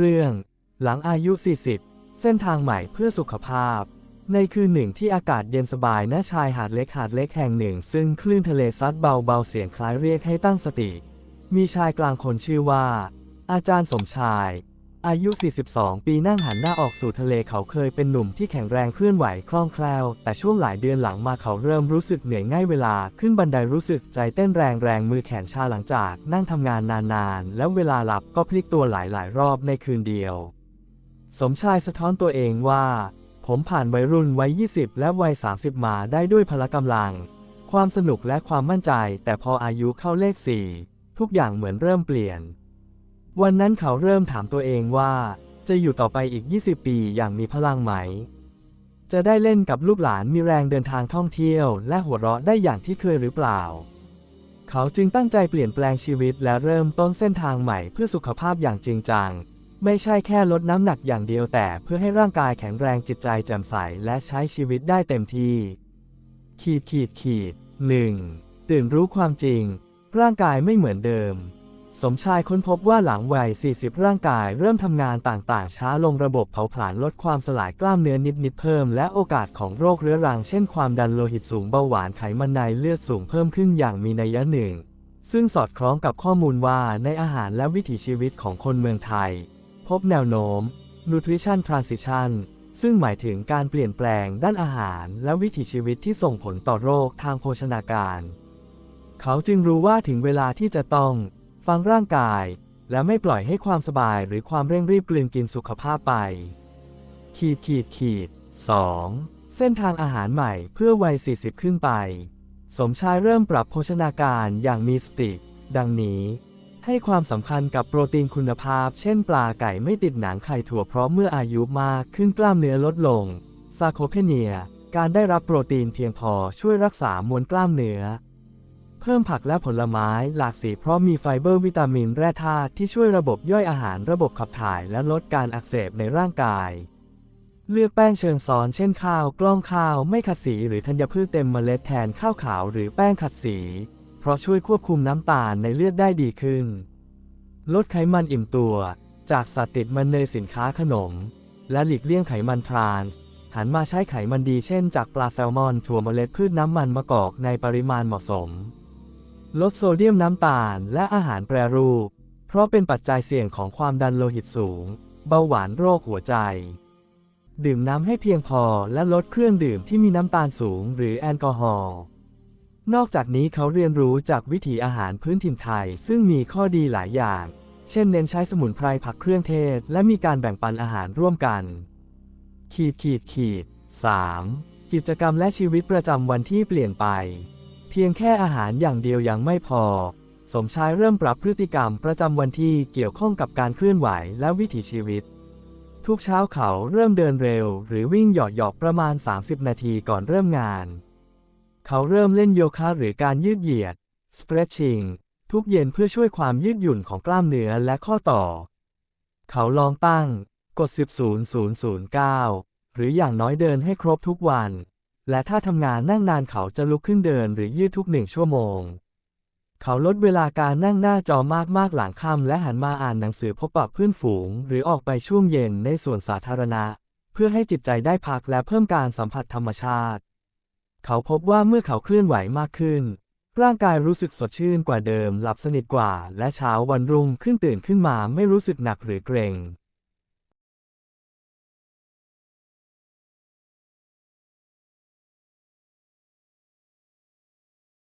เรื่อง หลังอายุ 40 เส้นทางใหม่เพื่อสุขภาพ ในคืนหนึ่งที่อากาศเย็นสบายณชายหาดเล็กหาดเล็กแห่งหนึ่ง ซึ่งคลื่นทะเลซัดเบาๆเสียงคล้ายเรียกให้ตั้งสติ มีชายกลางคนชื่อว่า อาจารย์สมชาย อายุ 42 ปีนั่งหันหน้าออกสู่ทะเลเขาเคยเป็นหนุ่มที่แข็งแรงเคลื่อนไหวคล่องแคล่ว แต่ช่วงหลายเดือนหลังมาเขาเริ่มรู้สึกเหนื่อยง่ายเวลา ขึ้นบันไดรู้สึกใจเต้นแรงแรงมือแขนชาหลังจากนั่งทำงานนานๆ แล้วเวลาหลับก็พลิกตัวหลายๆ รอบในคืนเดียว สมชายสะท้อนตัวเองว่า ผมผ่านวัยรุ่นวัย 20 และวัย 30 มาได้ด้วยพละกำลัง ความสนุกและความมั่นใจ แต่พออายุเข้าเลข 4 ทุกอย่างเหมือนเริ่มเปลี่ยน วันนั้นเขาเริ่มถามตัวเองว่า จะอยู่ต่อไปอีก 20 ปีอย่างมีพลังไหม จะได้เล่นกับลูกหลานมีแรงเดินทางท่องเที่ยว และหัวเราะได้อย่างที่เคยหรือเปล่า เขาจึงตั้งใจเปลี่ยนแปลงชีวิตและเริ่มต้นเส้นทางใหม่เพื่อสุขภาพอย่างจริงจัง ไม่ใช่แค่ลดน้ำหนักอย่างเดียวแต่เพื่อให้ร่างกายแข็งแรงจิตใจแจ่มใสและใช้ชีวิตได้เต็มที่ ขีดขีดขีดหนึ่งตื่นรู้ความจริง ร่างกายไม่เหมือนเดิม สมชายค้นพบว่าหลังวัย 40 ร่างกายเริ่มทำงานต่างๆ ช้าลงระบบเผาผลาญลดความสลายกล้ามเนื้อนิดๆเพิ่ม และโอกาสของโรคเรื้อรังเช่นความดันโลหิตสูงเบาหวานไขมันในเลือดสูงเพิ่มขึ้นอย่างมีนัยหนึ่ง ซึ่งสอดคล้องกับข้อมูลว่าในอาหารและวิถีชีวิตของคนเมืองไทย พบแนวโน้ม nutrition transition ซึ่งหมายถึงการเปลี่ยนแปลงด้านอาหาร และวิถีชีวิตที่ส่งผลต่อโรคทางโภชนาการ เขาจึงรู้ว่าถึงเวลาที่จะต้อง ฟังร่างกาย และไม่ปล่อยให้ความสบายหรือความเร่งรีบกลืนกินสุขภาพไป ขีดขีดขีด 2. เส้นทางอาหารใหม่เพื่อวัย 40 ขึ้นไป สมชายเริ่มปรับโภชนาการอย่างมีสติ ดังนี้ ให้ความสำคัญกับโปรตีนคุณภาพ เช่นปลาไก่ไม่ติดหนังไข่ถั่วเพราะเมื่ออายุมากขึ้นกล้ามเนื้อลดลงซาโคเพเนีย การได้รับโปรตีนเพียงพอช่วยรักษามวลกล้ามเนื้อ เพิ่มผักและผลไม้หลากสีเพราะมีไฟเบอร์วิตามินแร่ธาตุที่ช่วยระบบย่อยอาหารระบบขับถ่ายและลดการอักเสบในร่างกาย เลือกแป้งเชิงซ้อนเช่นข้าวกล้องข้าวไม่ขัดสีหรือธัญพืชเต็มเมล็ดแทนข้าวขาวหรือแป้งขัดสี เพราะช่วยควบคุมน้ำตาลในเลือดได้ดีขึ้น ลดไขมันอิ่มตัว จากสัตว์ติดมันในสินค้าขนม และหลีกเลี่ยงไขมันทรานส์หันมาใช้ไขมันดีเช่น จากปลาแซลมอนถั่วเมล็ดพืชน้ำมันมะกอกในปริมาณเหมาะสม ลดโซเดียมน้ำตาลและอาหารแปรรูป เพราะเป็นปัจจัยเสี่ยงของความดันโลหิตสูง เบาหวานโรคหัวใจ ดื่มน้ำให้เพียงพอและลดเครื่องดื่มที่มีน้ำตาลสูงหรือแอลกอฮอล์นอกจากนี้เขาเรียนรู้จากวิถีอาหารพื้นถิ่นไทย ซึ่งมีข้อดีหลายอย่าง เช่นเน้นใช้สมุนไพรผักเครื่องเทศ และมีการแบ่งปันอาหารร่วมกัน ขีดขีดขีด 3. กิจกรรมและชีวิตประจำวันที่เปลี่ยนไป เพียงแค่อาหารอย่างเดียวยังไม่พอ สมชายเริ่มปรับพฤติกรรมประจำวันที่เกี่ยวข้องกับการเคลื่อนไหวและวิถีชีวิต ทุกเช้าเขาเริ่มเดินเร็ว หรือวิ่งหยอดหยอกประมาณ 30 นาทีก่อนเริ่มงาน เขาเริ่มเล่นโยคะหรือการยืดเหยียด stretching ทุกเย็นเพื่อช่วยความยืดหยุ่นของกล้ามเนื้อและข้อต่อ เขาลองตั้งกด 10.0009หรืออย่างน้อยเดินให้ครบทุกวัน และถ้าทำงานนั่งนานเขาจะลุกขึ้นเดินหรือยืดทุกหนึ่งชั่วโมง เขาลดเวลาการนั่งหน้าจอมากๆหลังค่ำและหันมาอ่านหนังสือพบปะเพื่อนฝูง หรือออกไปช่วงเย็นในสวนสาธารณะ เพื่อให้จิตใจได้พักและเพิ่มการสัมผัสธรรมชาติ เขาพบว่าเมื่อเขาเคลื่อนไหวมากขึ้น ร่างกายรู้สึกสดชื่นกว่าเดิม หลับสนิทกว่า และเช้าวันรุ่งขึ้นตื่นขึ้นมาไม่รู้สึกหนักหรือเกร็ง